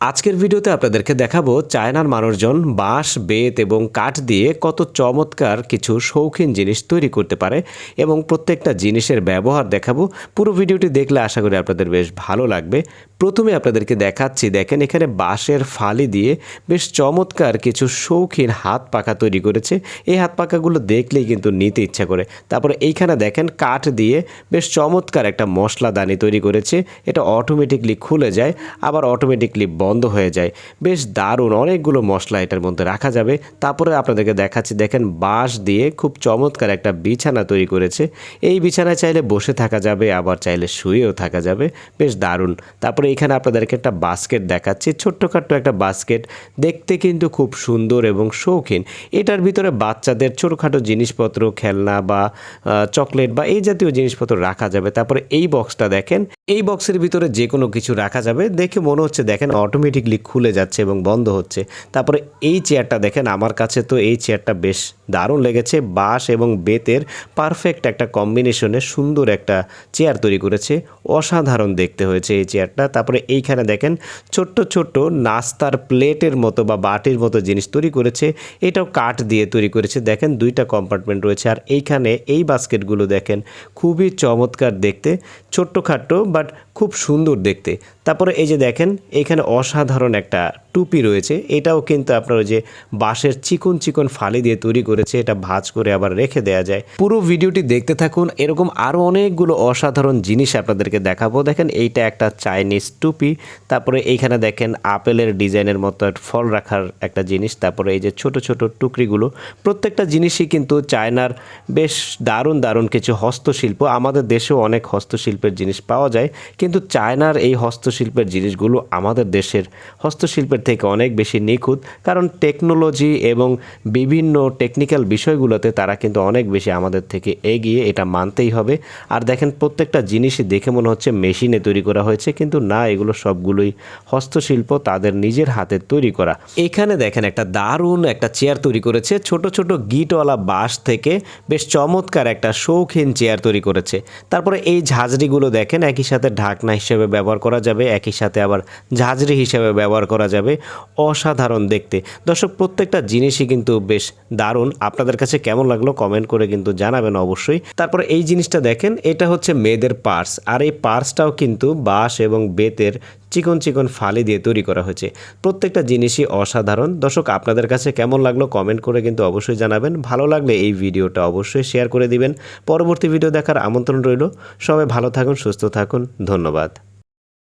আজকের ভিডিওতে আপনাদেরকে দেখাবো চায়নার মানুষজন বাঁশ, বেত এবং কাঠ দিয়ে কত চমৎকার কিছু শৌখিন জিনিস তৈরি করতে পারে এবং প্রত্যেকটা জিনিসের ব্যবহার দেখাবো। পুরো ভিডিওটি দেখলে আশা করি আপনাদের বেশ ভালো লাগবে। প্রথমে আপনাদেরকে দেখাচ্ছি, দেখেন এখানে বাঁশের ফালি দিয়ে বেশ চমৎকার কিছু শৌখিন হাত পাখা তৈরি করেছে। এই হাত পাখাগুলো দেখলেই কিন্তু নিতে ইচ্ছা করে। তারপরে এইখানে দেখেন কাঠ দিয়ে বেশ চমৎকার একটা মশলাদানি তৈরি করেছে। এটা অটোমেটিকলি খুলে যায়, আবার অটোমেটিকলি বন্ধ হয়ে যায়। বেশ দারুণ অনেকগুলো মশলা এটার মধ্যে রাখা যাবে। তারপরে আপনাদেরকে দেখাচ্ছি, দেখেন বাঁশ দিয়ে খুব চমৎকার একটা বিছানা তৈরি করেছে। এই বিছানায় চাইলে বসে থাকা যাবে, আবার চাইলে শুয়েও থাকা যাবে। বেশ দারুণ। তারপরে এখানে আপনাদেরকে একটা বাস্কেট দেখাচ্ছি। ছোট্টখাট্ট একটা বাস্কেট দেখতে কিন্তু খুব সুন্দর এবং শৌখিন। এটার ভিতরে বাচ্চাদের ছোটোখাটো জিনিসপত্র, খেলনা বা চকলেট বা এই জাতীয় জিনিসপত্র রাখা যাবে। তারপরে এই বক্সটা দেখেন। এই বক্সের ভিতরে যে কোনো কিছু রাখা যাবে। দেখে মনে হচ্ছে দেখেন অটোমেটিকলি খুলে যাচ্ছে এবং বন্ধ হচ্ছে। তারপরে এই চেয়ারটা দেখেন, আমার কাছে তো এই চেয়ারটা বেশ দারুণ লেগেছে। বাঁশ এবং বেতের পারফেক্ট একটা কম্বিনেশনে সুন্দর একটা চেয়ার তৈরি করেছে। অসাধারণ দেখতে হয়েছে এই চেয়ারটা তারপরে এইখানে দেখেন ছোট্ট ছোট্ট নাস্তার প্লেটের মতো বা বাটির মতো জিনিস তৈরি করেছে। এটাও কাঠ দিয়ে তৈরি করেছে। দেখেন দুইটা কম্পার্টমেন্ট রয়েছে। আর এইখানে এই বাস্কেটগুলো দেখেন খুবই চমৎকার দেখতে। ছোট্টখাট্ট বাট খুব সুন্দর দেখতে। তারপরে এই যে দেখেন এখানে অসাধারণ একটা টুপি রয়েছে। এটাও কিন্তু আপনার ওই যে বাঁশের চিকন চিকন ফালি দিয়ে তৈরি করেছে। এটা ভাজ করে আবার রেখে দেওয়া যায়। পুরো ভিডিওটি দেখতে থাকুন। এরকম আরও অনেকগুলো অসাধারণ জিনিস আপনাদেরকে দেখাবো। দেখেন এইটা একটা চাইনিজ টুপি, তারপরে এইখানে দেখেন আপেলের ডিজাইনের মতো ফল রাখার একটা জিনিস, তারপরে এই যে ছোট ছোট টুকরিগুলো, প্রত্যেকটা জিনিসই কিন্তু চায়নার বেশ দারুণ দারুণ কিছু হস্তশিল্প, আমাদের দেশেও অনেক হস্তশিল্পের জিনিস পাওয়া যায়, কিন্তু চায়নার এই হস্তশিল্পের জিনিসগুলো আমাদের দেশের হস্তশিল্পের থেকে অনেক বেশি নিখুঁত, কারণ টেকনোলজি এবং বিভিন্ন টেকনিক্যাল বিষয়গুলোতে তারা কিন্তু অনেক বেশি আমাদের থেকে এগিয়ে এটা মানতেই হবে, আর দেখেন প্রত্যেকটা জিনিসই দেখে মনে হচ্ছে মেশিনে তৈরি করা হয়েছে, কিন্তু না এগুলো সবগুলোই হস্তশিল্প তাদের নিজের হাতে তৈরি করা। এখানে দেখেন একটা দারুণ একটা চেয়ার তৈরি করেছে। ছোট ছোট গিটওয়ালা বাঁশ থেকে বেশ চমৎকার একটা শৌখিন চেয়ার তৈরি করেছে। তারপরে এই ঝাঁঝরিগুলো দেখেন, একই সাথে ঢাকনা হিসেবে ব্যবহার করা যাবে, একই সাথে আবার ঝাঁঝরি হিসেবে ব্যবহার করা যাবে। অসাধারণ দেখতে। দর্শক, প্রত্যেকটা জিনিসই কিন্তু বেশ দারুণ। আপনাদের কাছে কেমন লাগল কমেন্ট করে কিন্তু জানাবেন অবশ্যই। তারপরে এই জিনিসটা দেখেন, এটা হচ্ছে মেয়েদের পার্স। আর এই পার্সটাও কিন্তু বাঁশ এবং বেতের চিকন চিকন ফালি দিয়ে তৈরি করা হয়েছে। প্রত্যেকটা জিনিসই অসাধারণ। দর্শক, আপনাদের কাছে কেমন লাগল কমেন্ট করে কিন্তু অবশ্যই জানাবেন। ভালো লাগলে এই ভিডিওটা অবশ্যই শেয়ার করে দিবেন। পরবর্তী ভিডিও দেখার আমন্ত্রণ রইল। সবাই ভালো থাকুন, সুস্থ থাকুন। ধন্যবাদ।